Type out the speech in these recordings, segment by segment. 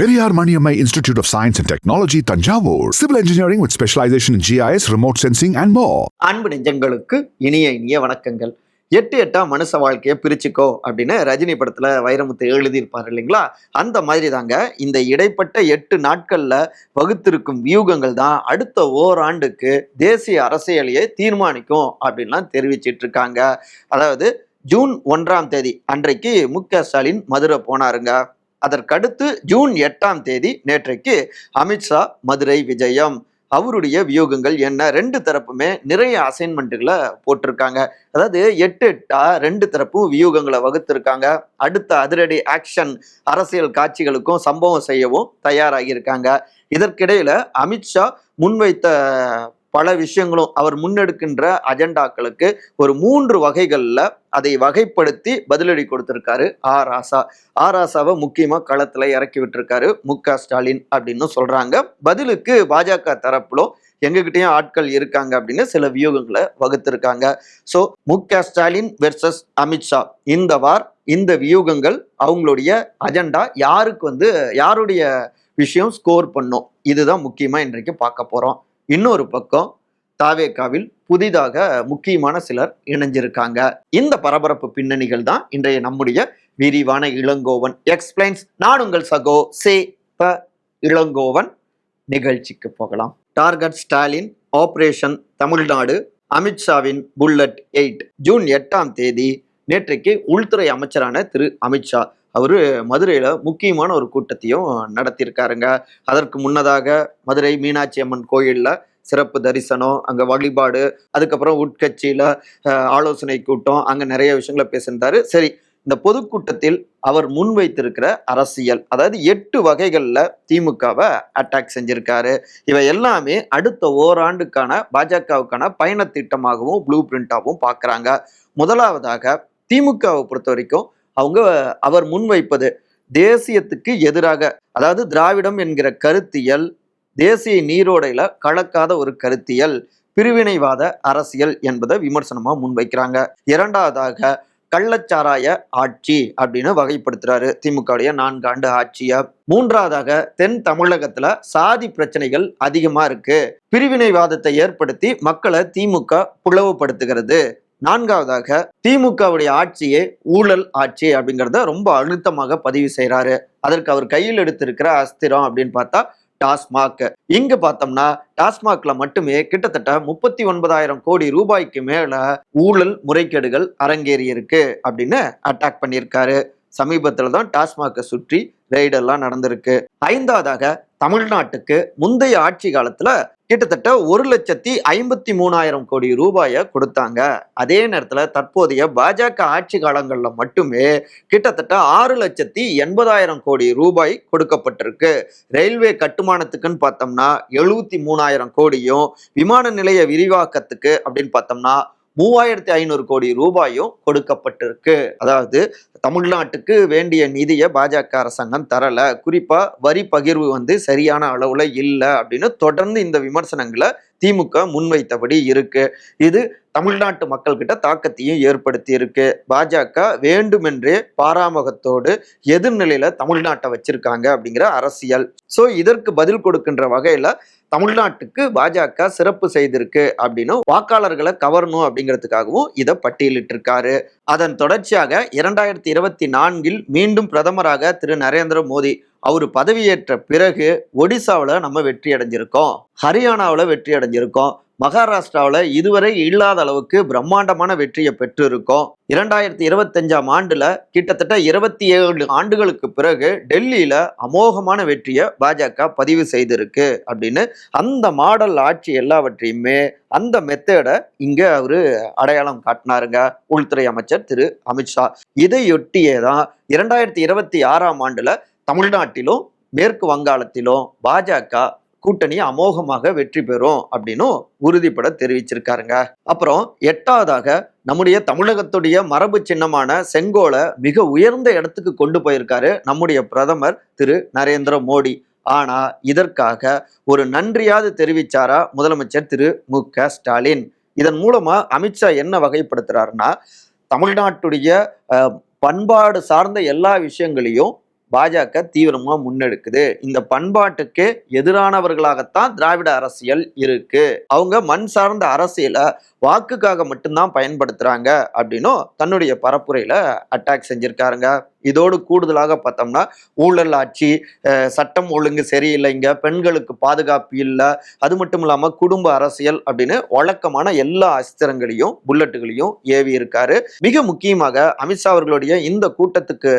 Periyar Maniammai institute of science and technology Thanjavur civil engineering with specialization in remote sensing and and அன்பு நெஞ்சங்களுக்கு இனிய இனிய வணக்கங்கள். எட்டு எட்டா மனுஷ வாழ்க்கையை பிரிச்சுக்கோ அப்படின்னு ரஜினி படத்துல வைரமுத்து எழுதியிருப்பார் இல்லைங்களா? அந்த மாதிரி தாங்க இந்த இடைப்பட்ட எட்டு நாட்கள்ல வகுத்திருக்கும் வியூகங்கள் தான் அடுத்த ஓராண்டுக்கு தேசிய அரசியலையே தீர்மானிக்கும் அப்படின்லாம் தெரிவிச்சிட்டு இருக்காங்க அதாவது ஜூன் ஒன்றாம் தேதி அன்றைக்கு மு க ஸ்டாலின் மதுரை போனாருங்க. அதற்கடுத்து ஜூன் எட்டாம் தேதி நேற்றைக்கு அமித்ஷா மதுரை விஜயம் அவருடைய வியூகங்கள் என்ன? ரெண்டு தரப்புமே நிறைய அசைன்மெண்ட்டுகளை போட்டிருக்காங்க. அதாவது எட்டு எட்டா ரெண்டு தரப்பும் வியூகங்களை வகுத்திருக்காங்க. அடுத்த அதிரடி ஆக்ஷன் அரசியல் காட்சிகளுக்கும் சம்பவம் செய்யவும் தயாராகியிருக்காங்க. இதற்கிடையில அமித்ஷா முன்வைத்த பல விஷயங்களும் அவர் முன்னெடுக்கின்ற அஜெண்டாக்களுக்கு ஒரு மூன்று வகைகளில் அதை வகைப்படுத்தி பதிலடி கொடுத்திருக்காரு ஆ ராசா. ஆ ராசாவை முக்கியமாக களத்தில் இறக்கி விட்டுருக்காரு மு க ஸ்டாலின் அப்படின்னு சொல்கிறாங்க பதிலுக்கு பாஜக தரப்புலோ எங்ககிட்டயும் ஆட்கள் இருக்காங்க அப்படின்னு சில வியூகங்களை வகுத்திருக்காங்க. ஸோ மு க ஸ்டாலின் வெர்சஸ் அமித்ஷா இந்த வார் இந்த வியூகங்கள் அவங்களுடைய அஜெண்டா யாருக்கு வந்து யாருடைய விஷயம் ஸ்கோர் பண்ணும்? இதுதான் முக்கியமாக இன்றைக்கு பார்க்க போகிறோம் இன்னொரு பக்கம் தாவேகாவில் புதிதாக முக்கியமான சிலர் இணைஞ்சிருக்காங்க. இந்த பரபரப்பு பின்னணிகள் தான் இன்றைய நம்முடைய விரிவான இளங்கோவன். எக்ஸ்பிளைன்ஸ் நான் உங்கள் சகோ சே ப இளங்கோவன். நிகழ்ச்சிக்கு போகலாம். Target Stalin operation Tamil Nadu. அமித்ஷாவின் bullet eight June எட்டாம் தேதி நேற்றைக்கு உள்துறை அமைச்சரான திரு அமித்ஷா அவர் மதுரையில் முக்கியமான ஒரு கூட்டத்தையும் நடத்தியிருக்காருங்க. அதற்கு முன்னதாக மதுரை மீனாட்சி அம்மன் கோயிலில் சிறப்பு தரிசனம் அங்கே வழிபாடு அதுக்கப்புறம் உட்கட்சியில் ஆலோசனை கூட்டம் அங்கே நிறைய விஷயங்களை பேசியிருந்தாரு. சரி இந்த பொதுக்கூட்டத்தில் அவர் முன்வைத்திருக்கிற அரசியல் அதாவது எட்டு வகைகளில் திமுகவை அட்டாக் செஞ்சிருக்காரு. இவை எல்லாமே அடுத்த ஓராண்டுக்கான பாஜகவுக்கான பயண திட்டமாகவும் ப்ளூ பிரிண்டாகவும் பார்க்குறாங்க. முதலாவதாக திமுகவை பொறுத்த வரைக்கும் அவங்க அவர் முன்வைப்பது தேசியத்துக்கு எதிராக அதாவது திராவிடம் என்கிற கருத்தியல் தேசிய நீரோடையில கலக்காத ஒரு கருத்தியல் பிரிவினைவாத அரசியல் என்பதை விமர்சனமா முன்வைக்கிறாங்க இரண்டாவதாக கள்ளச்சாராய ஆட்சி அப்படின்னு வகைப்படுத்துறாரு திமுகவுடைய நான்காண்டு ஆட்சியை ஆட்சிய. மூன்றாவதாக தென் தமிழகத்துல சாதி பிரச்சனைகள் அதிகமா இருக்கு. பிரிவினைவாதத்தை ஏற்படுத்தி மக்களை திமுக பிளவுபடுத்துகிறது. நான்காவதாக திமுகவுடைய ஆட்சியே ஊழல் ஆட்சி அப்படிங்கிறத ரொம்ப அழுத்தமாக பதிவு செய்கிறாரு அதற்கு அவர் கையில் எடுத்திருக்கிற அஸ்திரம் அப்படின்னு பார்த்தா டாஸ்மாக். இங்க பார்த்தோம்னா டாஸ்மாக்ல மட்டுமே கிட்டத்தட்ட முப்பத்தி ஒன்பதாயிரம் கோடி ரூபாய்க்கு மேல ஊழல் முறைகேடுகள் அரங்கேறியிருக்கு அப்படின்னு அட்டாக் பண்ணியிருக்காரு. சமீபத்துல தான் டாஸ்மாக்கை சுற்றி ரெய்டெல்லாம் நடந்திருக்கு. ஐந்தாவதாக தமிழ்நாட்டுக்கு முந்தைய ஆட்சி காலத்துல கிட்டத்தட்ட ஒரு லட்சத்தி ஐம்பத்தி மூணாயிரம் கோடி ரூபாயை கொடுத்தாங்க. அதே நேரத்தில் தற்போதைய பாஜக ஆட்சி காலங்களில் மட்டுமே கிட்டத்தட்ட ஆறு லட்சத்தி எண்பதாயிரம் கோடி ரூபாய் கொடுக்கப்பட்டிருக்கு. ரயில்வே கட்டுமானத்துக்குன்னு பார்த்தோம்னா எழுபத்தி மூணாயிரம் கோடியும் விமான நிலைய விரிவாக்கத்துக்கு அப்படின்னு பார்த்தோம்னா மூவாயிரத்தி ஐநூறு கோடி ரூபாயும் கொடுக்கப்பட்டிருக்கு. அதாவது தமிழ்நாட்டுக்கு வேண்டிய நிதியை பாஜக அரசாங்கம் தரல. குறிப்பா வரி பகிர்வு வந்து சரியான அளவுல இல்லை அப்படின்னு தொடர்ந்து இந்த விமர்சனங்களை திமுக முன்வைத்தபடி இருக்கு. இது தமிழ்நாட்டு மக்கள்கிட்ட தாக்கத்தையும் ஏற்படுத்தி இருக்கு பாஜக வேண்டுமென்றே பாராமுகத்தோடு எதிர்நிலையில தமிழ்நாட்டை வச்சிருக்காங்க அப்படிங்கிற அரசியல். சோ இதற்கு பதில் கொடுக்கின்ற வகையில தமிழ்நாட்டுக்கு பாஜக சிறப்பு செய்திருக்கு அப்படின்னு வாக்காளர்களை கவரணும் அப்படிங்கிறதுக்காகவும் இதை பட்டியலிட்டிருக்காரு. அதன் தொடர்ச்சியாக இரண்டாயிரத்தி இருபத்தி நான்கில் மீண்டும் பிரதமராக திரு நரேந்திர மோடி அவர் பதவியேற்ற பிறகு ஒடிசாவில் நம்ம வெற்றி அடைஞ்சிருக்கோம் ஹரியானாவில் வெற்றி அடைஞ்சிருக்கோம் மகாராஷ்டிராவில் இதுவரை இல்லாத அளவுக்கு பிரம்மாண்டமான வெற்றியை பெற்றிருக்கோம். இரண்டாயிரத்தி இருபத்தஞ்சாம் ஆண்டுல கிட்டத்தட்ட இருபத்தி ஏழு ஆண்டுகளுக்கு பிறகு டெல்லியில அமோகமான வெற்றியை பாஜக பதிவு செய்திருக்கு அப்படின்னு அந்த மாடல் ஆட்சி எல்லாவற்றையுமே அந்த மெத்தேடை இங்க அவரு அடையாளம் காட்டினாருங்க. உள்துறை அமைச்சர் திரு அமித்ஷா இதையொட்டியே தான் இரண்டாயிரத்தி இருபத்தி ஆறாம் ஆண்டுல தமிழ்நாட்டிலும் மேற்கு வங்காளத்திலும் பாஜக கூட்டணி அமோகமாக வெற்றி பெறும் அப்படின்னும் உறுதிப்பட தெரிவிச்சிருக்காருங்க. அப்புறம் எட்டாவதாக நம்முடைய தமிழகத்துடைய மரபு சின்னமான செங்கோலை மிக உயர்ந்த இடத்துக்கு கொண்டு போயிருக்காரு நம்முடைய பிரதமர் திரு நரேந்திர மோடி. ஆனா இதற்காக ஒரு நன்றியாவது தெரிவிச்சாரா முதலமைச்சர் திரு மு க ஸ்டாலின். இதன் மூலமா அமித்ஷா என்ன வகைப்படுத்துறாருன்னா தமிழ்நாட்டுடைய பண்பாடு சார்ந்த எல்லா விஷயங்களையும் பாஜக தீவிரமாக முன்னெடுக்குது. இந்த பண்பாட்டுக்கு எதிரானவர்களாகத்தான் திராவிட அரசியல் இருக்கு. அவங்க மண் சார்ந்த அரசியலை வாக்குக்காக மட்டும்தான் பயன்படுத்துறாங்க அப்படின்னும் தன்னுடைய பரப்புரையில அட்டாக் செஞ்சிருக்காருங்க. இதோடு கூடுதலாக பார்த்தோம்னா ஊழல் ஆட்சி சட்டம் ஒழுங்கு சரியில்லைங்க பெண்களுக்கு பாதுகாப்பு இல்லை அது மட்டும் இல்லாமல் குடும்ப அரசியல் அப்படின்னு வழக்கமான எல்லா அஸ்திரங்களையும் புல்லட்டுகளையும் ஏவி இருக்காரு. மிக முக்கியமாக அமித்ஷா அவர்களுடைய இந்த கூட்டத்துக்கு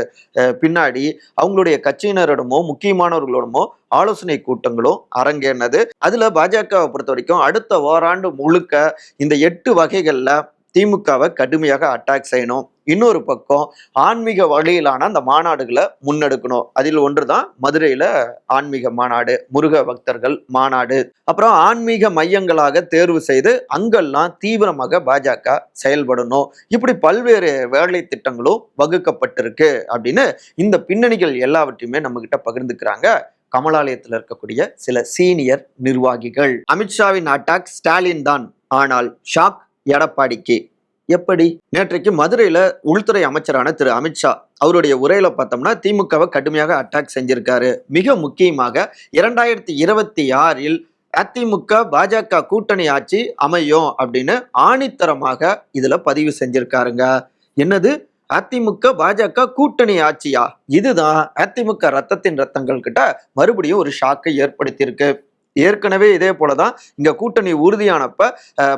பின்னாடி அவங்களுடைய கட்சியினரிடமோ முக்கியமானவர்களோடமோ ஆலோசனை கூட்டங்களும் அரங்கேறினது அதுல பாஜகவை பொறுத்த வரைக்கும் அடுத்த ஓராண்டு முழுக்க இந்த எட்டு வகைகள்ல திமுகவை கடுமையாக அட்டாக் செய்யணும். இன்னொரு பக்கம் ஆன்மீக வழியிலான அந்த மாநாடுகளை முன்னெடுக்கணும். அதில் ஒன்று தான் மதுரையில் ஆன்மீக மாநாடு முருக பக்தர்கள் மாநாடு. அப்புறம் ஆன்மீக மையங்களாக தேர்வு செய்து அங்கெல்லாம் தீவிரமாக பாஜக செயல்படணும். இப்படி பல்வேறு வேலை திட்டங்களும் வகுக்கப்பட்டிருக்கு அப்படின்னு இந்த பின்னணிகள் எல்லாவற்றையுமே நம்மகிட்ட பகிர்ந்துக்கிறாங்க கமலாலயத்தில் இருக்கக்கூடிய சில சீனியர் நிர்வாகிகள். அமித்ஷாவின் அட்டாக் ஸ்டாலின் தான். ஆனால் ஷாக் எடப்பாடிக்கு. எப்படி? நேற்றைக்கு மதுரையில உள்துறை அமைச்சரான திரு அமித்ஷா அவருடைய உரையில பார்த்தோம்னா திமுகவை கடுமையாக அட்டாக் செஞ்சிருக்காரு. மிக முக்கியமாக இரண்டாயிரத்தி இருபத்தி ஆறில் அதிமுக பாஜக கூட்டணி ஆட்சி அமையும் அப்படின்னு ஆணித்தரமாக இதுல பதிவு செஞ்சிருக்காருங்க. என்னது? அதிமுக பாஜக கூட்டணி ஆட்சியா? இதுதான் அதிமுக ரத்தத்தின் ரத்தங்கள் கிட்ட மறுபடியும் ஒரு ஷாக்கை ஏற்படுத்தியிருக்கு. ஏற்கனவே இதே போலதான் இங்க கூட்டணி உறுதியானப்ப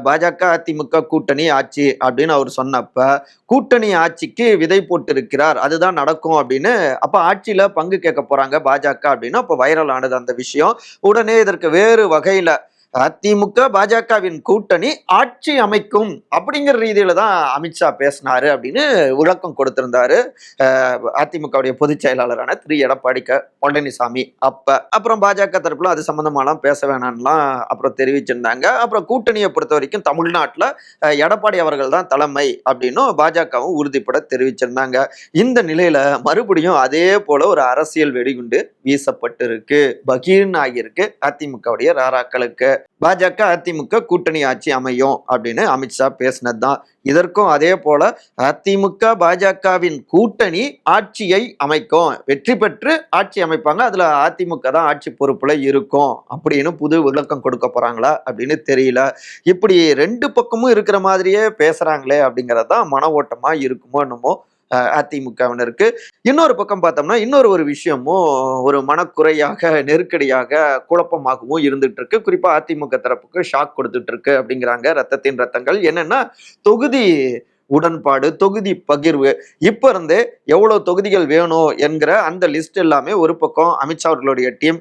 பாஜக அதிமுக கூட்டணி ஆட்சி அப்படின்னு அவர் சொன்னப்ப கூட்டணி ஆட்சிக்கு விதை போட்டிருக்கிறார். அதுதான் நடக்கும் அப்படின்னு அப்ப ஆட்சியில பங்கு கேட்க போறாங்க பாஜக அப்படின்னு அப்ப வைரல் ஆனது அந்த விஷயம். உடனே இதற்கு வேறு வகையில அதிமுக பாஜகவின் கூட்டணி ஆட்சி அமைக்கும் அப்படிங்கிற ரீதியில தான் அமித்ஷா பேசினாரு அப்படின்னு விளக்கம் கொடுத்திருந்தாரு. அதிமுகவுடைய பொதுச் செயலாளரான திரு. எடப்பாடி க பழனிசாமி அப்ப. அப்புறம் பாஜக தரப்புல அது சம்பந்தமாலாம் பேச வேணாம்லாம் அப்புறம் தெரிவிச்சிருந்தாங்க. அப்புறம் கூட்டணியை பொறுத்த வரைக்கும் தமிழ்நாட்டில் எடப்பாடி அவர்கள் தான் தலைமை அப்படின்னும் பாஜகவும் உறுதிப்பட தெரிவிச்சிருந்தாங்க. இந்த நிலையில மறுபடியும் அதே போல ஒரு அரசியல் வெடிகுண்டு வீசப்பட்டிருக்கு. பகீர்னு ஆகியிருக்கு அதிமுகவுடைய ராராக்களுக்கு. பாஜக அதிமுக கூட்டணி ஆட்சி அமையும் அப்படின்னு அமித்ஷா பேசினது தான் இதற்கும் அதே போல அதிமுக பாஜகவின் கூட்டணி ஆட்சியை அமைக்கும். வெற்றி பெற்று ஆட்சி அமைப்பாங்க. அதுல அதிமுக தான் ஆட்சி பொறுப்புல இருக்கும். அப்படின்னு புது விளக்கம் கொடுக்க போறாங்களா அப்படின்னு தெரியல. இப்படி ரெண்டு பக்கமும் இருக்கிற மாதிரியே பேசுறாங்களே அப்படிங்கறதுதான் மன ஓட்டமா இருக்குமோ என்னமோ அதிமுகவினருக்கு. இன்னொரு பக்கம் பார்த்தோம்னா இன்னொரு ஒரு விஷயமும் ஒரு மனக்குறையாக நெருக்கடியாக குழப்பமாகவும் இருந்துட்டு இருக்கு குறிப்பா அதிமுக தரப்புக்கு ஷாக் கொடுத்துட்டு இருக்கு அப்படிங்கிறாங்க ரத்தத்தின் ரத்தங்கள். என்னன்னா தொகுதி உடன்பாடு தொகுதி பகிர்வு. இப்ப இருந்தே எவ்வளவு தொகுதிகள் வேணும் என்கிற அந்த லிஸ்ட் எல்லாமே ஒரு பக்கம் அமித்ஷா அவர்களுடைய டீம்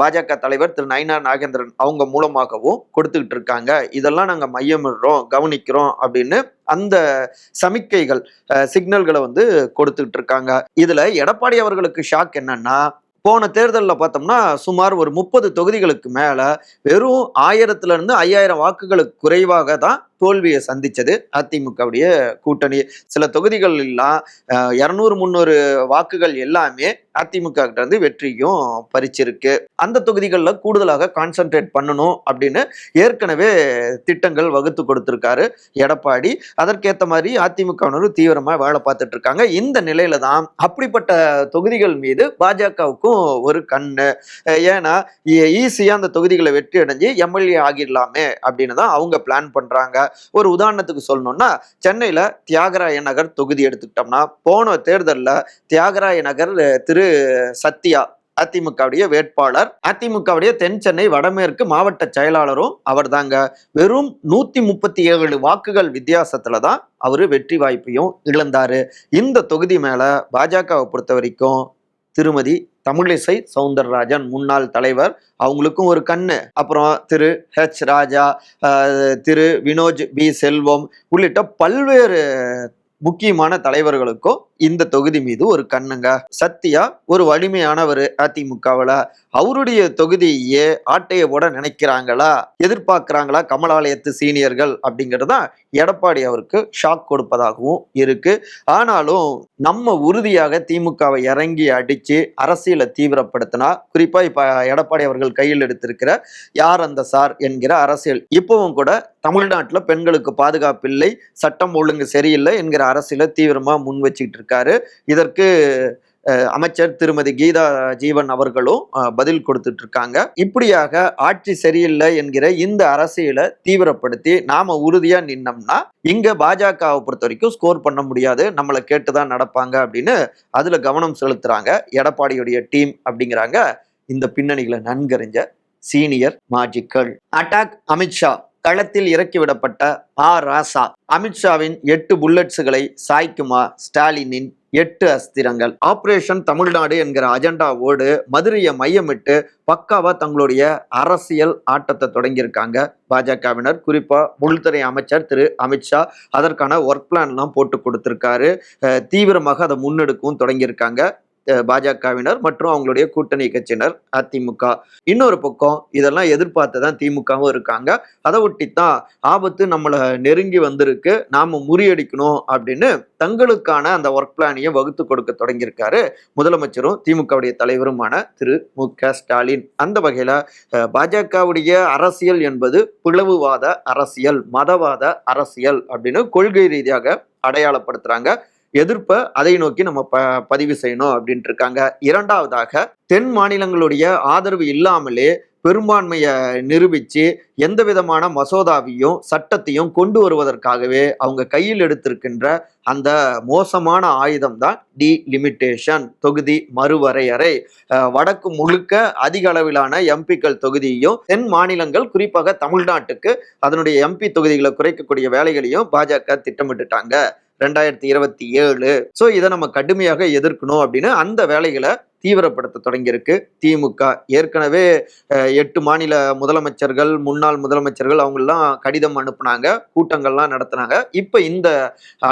பாஜக தலைவர் திரு நயனா நாகேந்திரன் அவங்க மூலமாகவும் கொடுத்துக்கிட்டு இருக்காங்க. இதெல்லாம் நாங்க மையமிடுறோம் கவனிக்கிறோம் அப்படின்னு அந்த சமிக்கைகள் சிக்னல்களை வந்து கொடுத்துக்கிட்டு இருக்காங்க. இதுல எடப்பாடி அவர்களுக்கு ஷாக் என்னன்னா போன தேர்தலில் பார்த்தோம்னா சுமார் ஒரு முப்பது தொகுதிகளுக்கு மேலே வெறும் ஆயிரத்துலேருந்து ஐயாயிரம் வாக்குகளுக்கு குறைவாக தான் தோல்வியை சந்தித்தது அதிமுகவுடைய கூட்டணி. சில தொகுதிகள் எல்லாம் இரநூறு முந்நூறு வாக்குகள் எல்லாமே அதிமுக கிட்ட இருந்து வெற்றியும் பறிச்சிருக்கு. அந்த தொகுதிகளில் கூடுதலாக கான்சென்ட்ரேட் பண்ணணும் அப்படின்னு ஏற்கனவே திட்டங்கள் வகுத்து கொடுத்துருக்காரு எடப்பாடி. அதற்கேற்ற மாதிரி அதிமுகவினர் தீவிரமாக வேலை பார்த்துட்டு இருக்காங்க. இந்த நிலையில தான் அப்படிப்பட்ட தொகுதிகள் மீது பாஜகவுக்கும் ஒரு கண்ணு. ஏன்னா ஈஸியாக அந்த தொகுதிகளை வெற்றி அடைஞ்சு எம்எல்ஏ ஆகிடலாமே அப்படின்னு தான் அவங்க பிளான் பண்ணுறாங்க ஒரு உதாரணத்துக்கு சொல்லணும்னா சென்னையில் தியாகராய நகர் தொகுதி எடுத்துக்கிட்டோம்னா போன தேர்தலில் தியாகராய நகர் திரு சத்யா அதிமுகவுடைய வேட்பாளர். அதிமுகவுடைய தென் சென்னை வடமேற்கு மாவட்ட செயலாளரும் அவர் தாங்க வெறும் நூத்தி முப்பத்தி ஏழு வாக்குகள் வித்தியாசத்துல தான் அவரு வெற்றி வாய்ப்பையும் இழந்தாரு. இந்த தொகுதி மேல பாஜகவை பொறுத்த வரைக்கும் திருமதி தமிழிசை சவுந்தரராஜன் முன்னாள் தலைவர். அவங்களுக்கும் ஒரு கண்ணு. அப்புறம் திரு ஹெச் ராஜா திரு வினோஜ் பி செல்வம் உள்ளிட்ட பல்வேறு முக்கியமான தலைவர்களுக்கும் இந்த தொகுதி மீது ஒரு கண்ணுங்க. சத்யா ஒரு வலிமையானவர் அதிமுகவில் அவருடைய தொகுதியே ஆட்டைய போட நினைக்கிறாங்களா? எதிர்பார்க்கிறாங்களா கமலாலயத்து சீனியர்கள் அப்படிங்கிறது தான் எடப்பாடி அவருக்கு ஷாக் கொடுப்பதாகவும் இருக்கு. ஆனாலும் நம்ம உறுதியாக திமுகவை இறங்கி அடிச்சு அரசியலை தீவிரப்படுத்தினா குறிப்பா இப்ப எடப்பாடி அவர்கள் கையில் எடுத்திருக்கிற யார் அந்த சார் என்கிற அரசியல். இப்பவும் கூட தமிழ்நாட்டில் பெண்களுக்கு பாதுகாப்பு இல்லை சட்டம் ஒழுங்கு சரியில்லை என்கிற அரசியலை தீவிரமா முன் வச்சுக்கிட்டு இருக்காரு இதற்கு அமைச்சர் திருமதி கீதா ஜீவன் அவர்களும் பதில் கொடுத்துட்டு இருக்காங்க இப்படியாக ஆட்சி சரியில்லை என்கிற இந்த அரசியலை தீவிரப்படுத்தி நாம உறுதியா நின்னோம்னா இங்க பாஜகவை பொறுத்த வரைக்கும் ஸ்கோர் பண்ண முடியாது. நம்மளை கேட்டுதான் நடப்பாங்க அப்படின்னு அதுல கவனம் செலுத்துறாங்க. எடப்பாடியுடைய டீம் அப்படிங்கிறாங்க. இந்த பின்னணிகளை நன்கறிஞ்ச சீனியர் மாஜிக்கள். அட்டாக் அமித்ஷா. களத்தில் இறக்கிவிடப்பட்ட பா. ராசா அமித்ஷாவின் எட்டு புல்லட்ஸுகளை சாய்க்குமா ஸ்டாலினின் எட்டு அஸ்திரங்கள்? ஆபரேஷன் தமிழ்நாடு என்கிற அஜெண்டாவோடு மதுரையை மையமிட்டு பக்காவா தங்களுடைய அரசியல் ஆட்டத்தை தொடங்கியிருக்காங்க. பாஜகவினர் குறிப்பா உள்துறை அமைச்சர் திரு. அமித்ஷா அதற்கான ஒர்க் பிளான்லாம் போட்டு கொடுத்திருக்காரு. தீவிரமாக அதை முன்னெடுக்கவும் தொடங்கியிருக்காங்க. பாஜகவினர் மற்றும் அவங்களுடைய கூட்டணி கட்சியினர் அதிமுக. இன்னொரு பக்கம் இதெல்லாம் எதிர்பார்த்து தான் திமுகவும் இருக்காங்க. அதை ஒட்டித்தான் ஆபத்து நம்மளை நெருங்கி வந்திருக்கு. நாம முறியடிக்கணும் அப்படின்னு தங்களுக்கான அந்த ஒர்க் பிளானையும் வகுத்து கொடுக்க தொடங்கியிருக்காரு முதலமைச்சரும் திமுகவுடைய தலைவருமான திரு. மு. க. ஸ்டாலின். அந்த வகையில பாஜகவுடைய அரசியல் என்பது பிளவுவாத அரசியல் மதவாத அரசியல் அப்படின்னு கொள்கை ரீதியாக அடையாளப்படுத்துறாங்க. எதிர்ப்பை அதை நோக்கி நம்ம ப பதிவு செய்யணும் அப்படின்ட்டு இருக்காங்க இரண்டாவதாக தென் மாநிலங்களுடைய ஆதரவு இல்லாமலே பெரும்பான்மையை நிரூபித்து எந்த விதமான மசோதாவையும் சட்டத்தையும் கொண்டு வருவதற்காகவே அவங்க கையில் எடுத்திருக்கின்ற அந்த மோசமான ஆயுதம் தான் டிலிமிட்டேஷன் தொகுதி மறுவரையறை. வடக்கு முழுக்க அதிக அளவிலான எம்பிக்கள் தொகுதியையும் தென் மாநிலங்கள் குறிப்பாக தமிழ்நாட்டுக்கு அதனுடைய எம்பி தொகுதிகளை குறைக்கக்கூடிய வேலைகளையும் பாஜக திட்டமிட்டுட்டாங்க. ரெண்டாயிரத்தி இருபத்தி ஏழு. ஸோ இதை நம்ம கடுமையாக எதிர்க்கணும் அப்படின்னு அந்த வேலைகளை தீவிரப்படுத்த தொடங்கியிருக்கு. திமுக. ஏற்கனவே எட்டு மாநில முதலமைச்சர்கள் முன்னாள் முதலமைச்சர்கள் அவங்கெல்லாம் கடிதம் அனுப்புனாங்க கூட்டங்கள்லாம் நடத்தினாங்க. இப்போ இந்த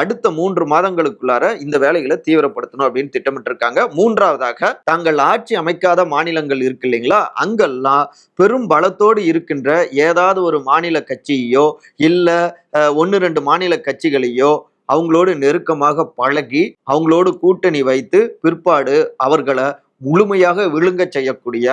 அடுத்த மூன்று மாதங்களுக்குள்ளார இந்த வேலைகளை தீவிரப்படுத்தணும் அப்படின்னு திட்டமிட்டிருக்காங்க. மூன்றாவதாக தாங்கள் ஆட்சி அமைக்காத மாநிலங்கள் இருக்கு இல்லைங்களா? அங்கெல்லாம் பெரும் பலத்தோடு இருக்கின்ற ஏதாவது ஒரு மாநில கட்சியோ இல்லை ஒன்று ரெண்டு மாநில கட்சிகளையோ அவங்களோடு நெருக்கமாக பழகி அவங்களோடு கூட்டணி வைத்து பிற்பாடு அவர்களை முழுமையாக விழுங்க செய்யக்கூடிய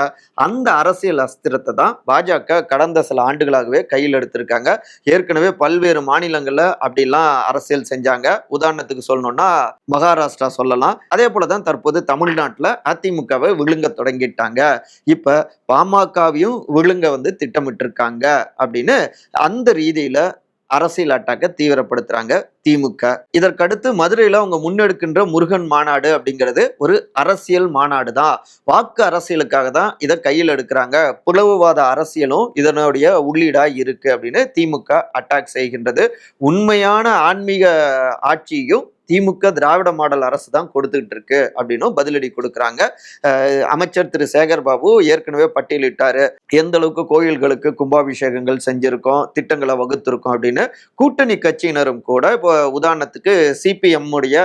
அந்த அரசியல் அஸ்திரத்தை தான் பாஜக கடந்த சில ஆண்டுகளாகவே கையில் எடுத்திருக்காங்க. ஏற்கனவே பல்வேறு மாநிலங்கள்ல அப்படிலாம் அரசியல் செஞ்சாங்க. உதாரணத்துக்கு சொல்லணும்னா மகாராஷ்டிரா சொல்லலாம். அதே போல தான் தற்போது தமிழ்நாட்டில் அதிமுகவை விழுங்க தொடங்கிட்டாங்க. இப்ப பாமகவையும் விழுங்க வந்து திட்டமிட்டு இருக்காங்க அப்படின்னு அந்த ரீதியில அரசியல் அட்டாக்க தீவிரப்படுத்துறாங்க திமுக. இதற்கடுத்து மதுரையில் அவங்க முன்னெடுக்கின்ற முருகன் மாநாடு அப்படிங்கிறது ஒரு அரசியல் மாநாடு தான் வாக்கு அரசியலுக்காக தான் இதை கையில் எடுக்கிறாங்க. புலவுவாத அரசியலும் இதனுடைய உள்ளீடாக இருக்கு அப்படின்னு திமுக அட்டாக் செய்கின்றது. உண்மையான ஆன்மீக ஆட்சியும் திமுக திராவிட மாடல் அரசு தான் கொடுத்துக்கிட்டு இருக்கு அப்படின்னும் பதிலடி கொடுக்குறாங்க. அமைச்சர் திரு. சேகர் பாபு ஏற்கனவே பட்டியலிட்டாரு. எந்த அளவுக்கு கோயில்களுக்கு கும்பாபிஷேகங்கள் செஞ்சிருக்கோம் திட்டங்களை வகுத்திருக்கோம் அப்படின்னு கூட்டணி கட்சியினரும் கூட இப்போ உதாரணத்துக்கு சிபிஎம் உடைய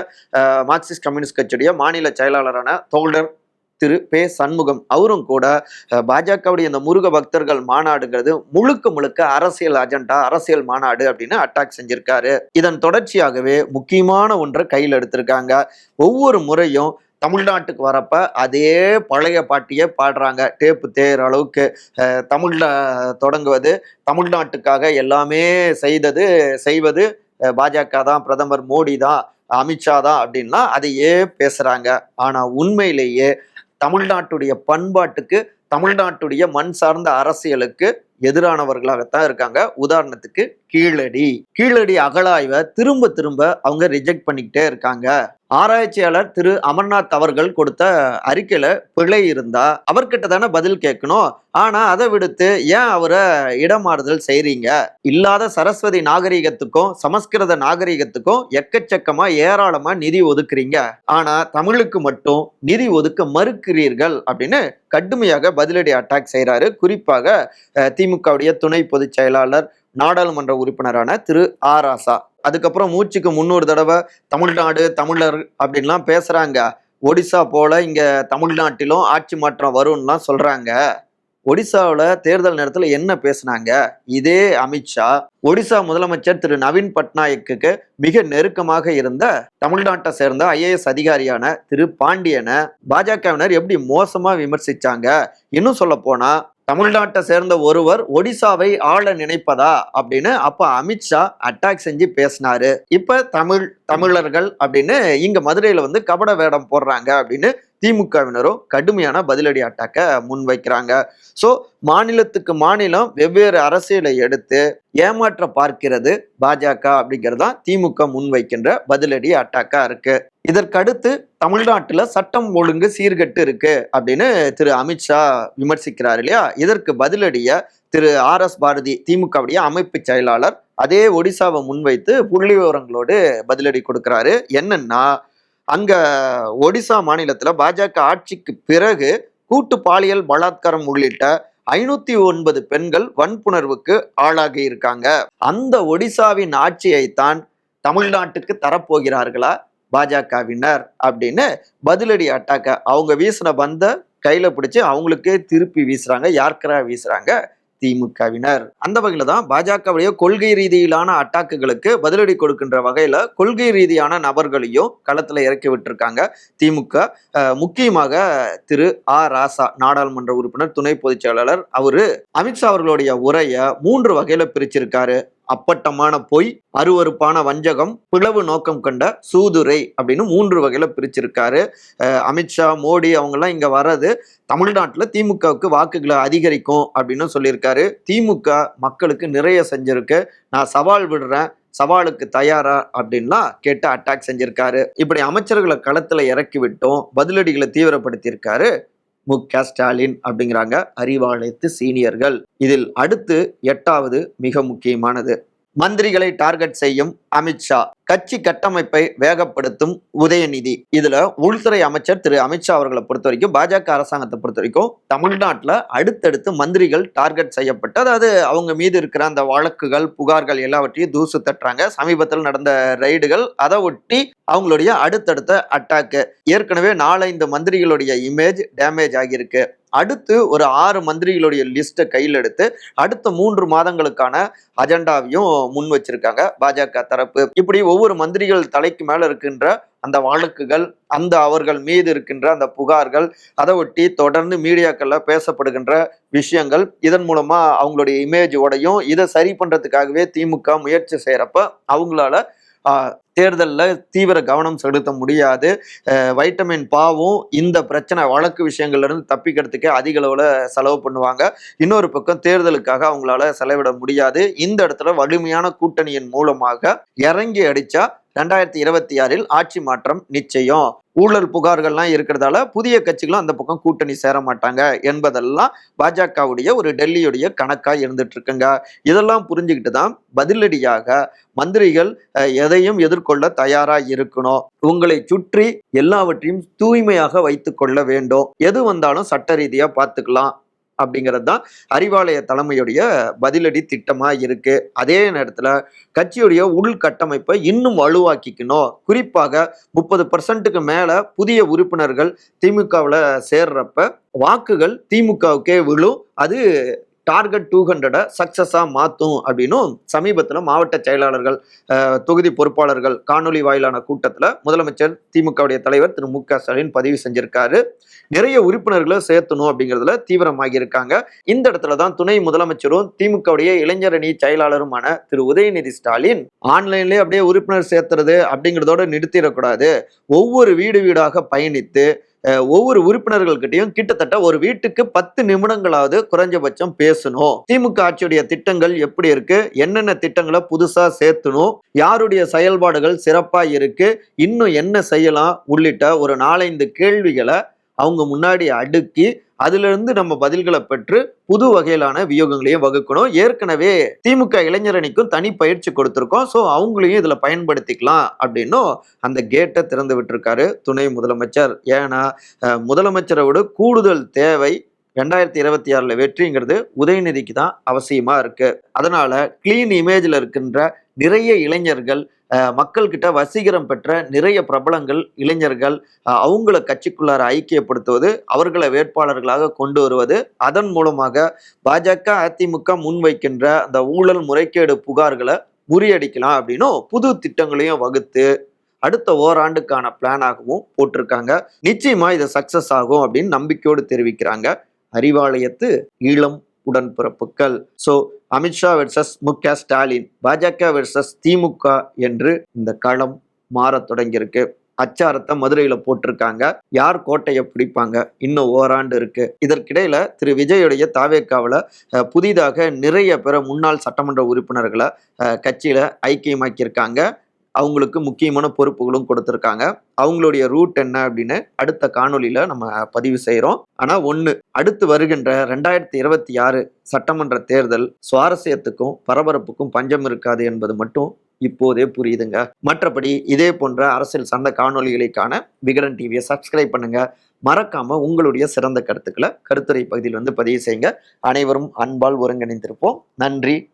மார்க்சிஸ்ட் கம்யூனிஸ்ட் கட்சியுடைய மாநில செயலாளரான தோழர் திரு பே சண்முகம். அவரும் கூட பாஜகவுடைய இந்த முருக பக்தர்கள் மாநாடுங்கிறது முழுக்க முழுக்க அரசியல் அஜெண்டா அரசியல் மாநாடு அப்படின்னு அட்டாக் செஞ்சிருக்காரு. இதன் தொடர்ச்சியாகவே முக்கியமான ஒன்றை கையில் எடுத்திருக்காங்க. ஒவ்வொரு முறையும் தமிழ்நாட்டுக்கு வரப்ப அதே பழைய பாட்டியே பாடுறாங்க. டேப்பு தேர் அளவுக்கு அஹ், தமிழ்ல தொடங்குவது தமிழ்நாட்டுக்காக எல்லாமே செய்தது செய்வது பாஜக தான் பிரதமர் மோடி தான் அமித்ஷா தான் அப்படின்லாம் அதையே பேசுறாங்க. ஆனா உண்மையிலேயே தமிழ்நாட்டுடைய பண்பாட்டுக்கு தமிழ்நாட்டுடைய மண் சார்ந்த அரசியலுக்கு எதிரானவர்களாகத்தான் இருக்காங்க. உதாரணத்துக்கு கீழடி. கீழடி அகழாய்வை திரும்ப திரும்ப அவங்க ரிஜெக்ட் பண்ணிக்கிட்டே இருக்காங்க. ஆராய்ச்சியாளர் திரு அமர்நாத் அவர்கள் கொடுத்த அறிக்கையில பிழை இருந்தா அவர்கிட்ட தானே பதில் கேட்கணும். ஆனா அதை விடுத்து ஏன் அவரை இடமாறுதல் செய்றீங்க? இல்லாத சரஸ்வதி நாகரிகத்துக்கும் சமஸ்கிருத நாகரிகத்துக்கும் எக்கச்சக்கமா ஏராளமா நிதி ஒதுக்குறீங்க. ஆனா தமிழுக்கு மட்டும் நிதி ஒதுக்க மறுக்கிறீர்கள் அப்படின்னு கடுமையாக பதிலடி அட்டாக் செய்கிறாரு குறிப்பாக திமுகவுடைய துணை பொதுச் செயலாளர் நாடாளுமன்ற உறுப்பினரான திரு ஆராசா அதுக்கப்புறம் மூச்சுக்கு முன்னூறு தடவை தமிழ்நாடு தமிழர் அப்படின்லாம் பேசுறாங்க. ஒடிசா போல இங்க தமிழ்நாட்டிலும் ஆட்சி மாற்றம் வரும்லாம் சொல்றாங்க. ஒடிசாவில் தேர்தல் நேரத்தில் என்ன பேசுனாங்க? இதே அமித்ஷா ஒடிசா முதலமைச்சர் திரு நவீன் பட்நாயக்கு மிக நெருக்கமாக இருந்த தமிழ்நாட்டை சேர்ந்த ஐஏஎஸ் அதிகாரியான திரு பாண்டியனை பாஜகவினர் எப்படி மோசமாக விமர்சிச்சாங்க? இன்னும் சொல்ல போனா தமிழ்நாட்டை சேர்ந்த ஒருவர் ஒடிசாவை ஆள நினைப்பதா அப்படின்னு அப்ப அமித்ஷா அட்டாக் செஞ்சு பேசினாரு. இப்ப தமிழ் தமிழர்கள் அப்படின்னு இங்க மதுரையில வந்து கபட வேடம் போடுறாங்க அப்படின்னு திமுகவினரும் கடுமையான பதிலடி அட்டாக்க முன்வைக்கிறாங்க. ஸோ மாநிலத்துக்கு மாநிலம் வெவ்வேறு அரசியலை எடுத்து ஏமாற்ற பார்க்கிறது பாஜக அப்படிங்கிறது தான் திமுக முன்வைக்கின்ற பதிலடி அட்டாக்கா இருக்கு. இதற்கடுத்து தமிழ்நாட்டுல சட்டம் ஒழுங்கு சீர்கெட்டு இருக்கு அப்படின்னு திரு அமித்ஷா விமர்சிக்கிறார் இல்லையா? இதற்கு பதிலடிய திரு ஆர் எஸ் பாரதி திமுகவுடைய அமைப்பு செயலாளர் அதே ஒடிசாவை முன்வைத்து புள்ளி விவரங்களோடு பதிலடி கொடுக்கிறாரு. என்னன்னா அங்க ஒடிசா மாநிலத்துல பாஜக ஆட்சிக்கு பிறகு கூட்டு பாலியல் பலாத்காரம் உள்ளிட்ட ஐநூத்தி ஒன்பது பெண்கள் வன்புணர்வுக்கு ஆளாகி இருக்காங்க. அந்த ஒடிசாவின் ஆட்சியைத்தான் தமிழ்நாட்டுக்கு தரப்போகிறார்களா பாஜகவினர் அப்படின்னு பதிலடி அட்டாக்க அவங்க வீசின பந்த கையில பிடிச்சு அவங்களுக்கே திருப்பி வீசுறாங்க யார்கரா வீசுறாங்க? திமுகவினர். அந்த வகையில தான் பாஜகவுடைய கொள்கை ரீதியிலான அட்டாக்குகளுக்கு பதிலடி கொடுக்கின்ற வகையில கொள்கை ரீதியான நபர்களையும் களத்துல இறக்கி விட்டுருக்காங்க. திமுக முக்கியமாக திரு ஆ ராசா நாடாளுமன்ற உறுப்பினர் துணை பொதுச் செயலாளர் அவரு. அமித்ஷா அவர்களுடைய உரையை மூன்று வகையில பிரிச்சிருக்காரு. அப்பட்டமான பொய் அருவருப்பான வஞ்சகம் பிளவு நோக்கம் கொண்ட சூதுரை அப்படின்னு மூன்று வகையில பிரிச்சிருக்காரு. அமித்ஷா மோடி அவங்கெல்லாம் இங்க வர்றது தமிழ்நாட்டில் திமுகவுக்கு வாக்குகளை அதிகரிக்கும் அப்படின்னு சொல்லியிருக்காரு. திமுக மக்களுக்கு நிறைய செஞ்சிருக்கு. நான் சவால் விடுறேன் சவாலுக்கு தயாரா அப்படின்லாம் கேட்டு அட்டாக் செஞ்சிருக்காரு. இப்படி அமைச்சர்களை களத்துல இறக்கி விட்டும் பதிலடிகளை தீவிரப்படுத்தியிருக்காரு மு க ஸ்டாலின் அப்படிங்கிறாங்க அறிவாலயத்து சீனியர்கள். இதில் அடுத்து எட்டாவது மிக முக்கியமானது. மந்திரிகளை டார்கெட் செய்யும் அமித்ஷா. கட்சி கட்டமைப்பை வேகப்படுத்தும் உதயநிதி. இதுல உள்துறை அமைச்சர் திரு அமித்ஷா அவர்களை பொறுத்த வரைக்கும் பாஜக அரசாங்கத்தை பொறுத்த வரைக்கும் தமிழ்நாட்டில் அடுத்தடுத்து மந்திரிகள் டார்கெட் செய்யப்பட்டு அதாவது அவங்க மீது இருக்கிற அந்த வழக்குகள் புகார்கள் எல்லாவற்றையும் தூசு தட்டுறாங்க. சமீபத்தில் நடந்த ரைடுகள் அதை ஒட்டி அவங்களுடைய அடுத்தடுத்த அட்டாக்கு ஏற்கனவே நாலஞ்சு மந்திரிகளுடைய இமேஜ் டேமேஜ் ஆகியிருக்கு. அடுத்து ஒரு ஆறு மந்திரிகளுடைய லிஸ்ட்டை கையில் எடுத்து அடுத்த மூன்று மாதங்களுக்கான அஜெண்டாவையும் முன் வச்சிருக்காங்க பாஜக தரப்பு. இப்படி ஒவ்வொரு ஒவ்வொரு மந்திரிகள் தலைக்கு மேல இருக்கின்ற அந்த வழக்குகள் அந்த அவர்கள் மீது இருக்கின்ற அந்த புகார்கள் அதை ஒட்டி தொடர்ந்து மீடியாக்கள்ல பேசப்படுகின்ற விஷயங்கள் இதன் மூலமா அவங்களுடைய இமேஜ் உடையும் இதை சரி பண்றதுக்காகவே திமுக முயற்சி செய்யறப்ப அவங்களால தேர்தலில் தீவிர கவனம் செலுத்த முடியாது. வைட்டமின் பாவும் இந்த பிரச்சனை வழக்கு விஷயங்கள்லேருந்து தப்பிக்கிறதுக்கே அதிக அளவில் செலவு பண்ணுவாங்க. இன்னொரு பக்கம் தேர்தலுக்காக அவங்களால செலவிட முடியாது. இந்த இடத்துல வலிமையான கூட்டணியின் மூலமாக இறங்கி அடித்தா ரெண்டாயிரத்தி இருபத்தி ஆறில் ஆட்சி மாற்றம் நிச்சயம். ஊழல் புகார்கள்லாம் இருக்கிறதால புதிய கட்சிகளும் அந்த பக்கம் கூட்டணி சேர மாட்டாங்க என்பதெல்லாம் பாஜகவுடைய ஒரு டெல்லியுடைய கணக்காக இருந்துட்டு இருக்குங்க இதெல்லாம் புரிஞ்சுக்கிட்டு தான் பதிலடியாக மந்திரிகள் எதையும் எதிர்கொள்ள தயாரா இருக்கணும். உங்களை சுற்றி எல்லாவற்றையும் தூய்மையாக வைத்து கொள்ள வேண்டும். எது வந்தாலும் சட்ட ரீதியா பார்த்துக்கலாம். அப்படிங்கிறது தான் அறிவாலய தலைமையுடைய பதிலடி திட்டமாக இருக்கு. அதே நேரத்தில் கட்சியுடைய உள்கட்டமைப்பை இன்னும் வலுவாக்கிக்கணும். குறிப்பாக முப்பது பர்சன்ட்டுக்கு மேலே புதிய உறுப்பினர்கள் திமுகவில் சேர்றப்ப வாக்குகள் திமுகவுக்கே விழும். அது டார்கெட் டூ ஹண்ட்ரடை சக்ஸஸாக மாற்றும் அப்படின்னும் சமீபத்தில் மாவட்ட செயலாளர்கள் தொகுதி பொறுப்பாளர்கள் காணொலி வாயிலான கூட்டத்தில் முதலமைச்சர் திமுகவுடைய தலைவர் திரு மு க ஸ்டாலின் பதிவு செஞ்சிருக்காரு. நிறைய உறுப்பினர்களை சேர்த்தணும் அப்படிங்கிறதுல தீவிரமாகி இருக்காங்க இந்த இடத்துல தான் துணை முதலமைச்சரும் திமுகவுடைய இளைஞரணி செயலாளருமான திரு உதயநிதி ஸ்டாலின் ஆன்லைன்லேயே அப்படியே உறுப்பினர் சேர்த்துறது அப்படிங்கிறதோட நிறுத்திடக்கூடாது. ஒவ்வொரு வீடு வீடாக பயணித்து ஒவ்வொரு உறுப்பினர்கள்கிட்டயும் கிட்டத்தட்ட ஒரு வீட்டுக்கு பத்து நிமிடங்களாவது குறைஞ்சபட்சம் பேசணும். திமுக ஆட்சியுடைய திட்டங்கள் எப்படி இருக்கு? என்னென்ன திட்டங்களை புதுசா சேர்த்தணும்? யாருடைய செயல்பாடுகள் சிறப்பா இருக்கு? இன்னும் என்ன செய்யலாம்? உள்ளிட்ட ஒரு நாலைந்து கேள்விகளை அவங்க முன்னாடி அடுக்கி அதிலிருந்து நம்ம பதில்களை பெற்று புது வகையிலான வியோகங்களையும் வகுக்கணும். ஏற்கனவே திமுக இளைஞரணிக்கும் தனி பயிற்சி கொடுத்துருக்கோம். ஸோ அவங்களையும் இதில் பயன்படுத்திக்கலாம் அப்படின்னும் அந்த கேட்டை திறந்து விட்டுருக்காரு துணை முதலமைச்சர். ஏன்னா முதலமைச்சரை விட கூடுதல் தேவை ரெண்டாயிரத்தி இருபத்தி ஆறில் வெற்றிங்கிறது உதயநிதிக்கு தான் அவசியமாக இருக்குது அதனால் கிளீன் இமேஜில் இருக்கின்ற நிறைய இளைஞர்கள் மக்கள்கிட்ட வசீகரம் பெற்ற நிறைய பிரபலங்கள் இளைஞர்கள் அவங்கள கட்சிக்குள்ளார ஐக்கியப்படுத்துவது அவர்களை வேட்பாளர்களாக கொண்டு வருவது அதன் மூலமாக பாஜக அதிமுக முன்வைக்கின்ற அந்த ஊழல் முறைகேடு புகார்களை முறியடிக்கலாம் அப்படின்னும் புது திட்டங்களையும் வகுத்து அடுத்த ஓராண்டுக்கான பிளானாகவும் போட்டிருக்காங்க. நிச்சயமா இது சக்சஸ் ஆகும் அப்படின்னு நம்பிக்கையோடு தெரிவிக்கிறாங்க. அறிவாலயத்து ஈழம் உடன்பிறப்புகள். ஸோ அமித்ஷா வெர்சஸ் மு க ஸ்டாலின் பாஜக வெர்சஸ் திமுக என்று இந்த களம் மாறத் தொடங்கியிருக்கு. அச்சாரத்தை மதுரையில போட்டிருக்காங்க. யார் கோட்டையை பிடிப்பாங்க? இன்னும் ஓராண்டு இருக்கு. இதற்கிடையில திரு விஜயுடைய தாவேக்காவில் புதிதாக நிறைய பேர் முன்னாள் சட்டமன்ற உறுப்பினர்களை கட்சியில ஐக்கியமாக்கியிருக்காங்க. அவங்களுக்கு முக்கியமான பொறுப்புகளும் கொடுத்துருக்காங்க. அவங்களுடைய ரூட் என்ன அப்படின்னு அடுத்த காணொளியில நம்ம பதிவு செய்கிறோம் ஆனால் ஒன்று அடுத்து வருகின்ற ரெண்டாயிரத்தி இருபத்தி ஆறு சட்டமன்ற தேர்தல் சுவாரஸ்யத்துக்கும் பரபரப்புக்கும் பஞ்சம் இருக்காது என்பது மட்டும் இப்போதே புரியுதுங்க. மற்றபடி இதே போன்ற அரசியல் சார்ந்த காணொலிகளுக்கான விகடன் டிவியை சப்ஸ்கிரைப் பண்ணுங்க. மறக்காம உங்களுடைய சிறந்த கருத்துக்களை கருத்துரை பகுதியில் வந்து பதிவு செய்யுங்க. அனைவரும் அன்பால் ஒருங்கிணைந்திருப்போம். நன்றி.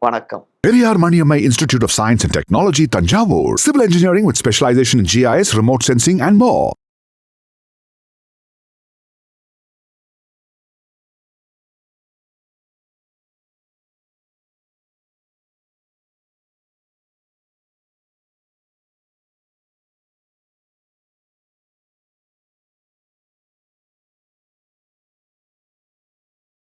வணக்கம் Periyar Maniammai Institute of Science and Technology, Tanjavur. Civil engineering with specialization in GIS, remote sensing, and more.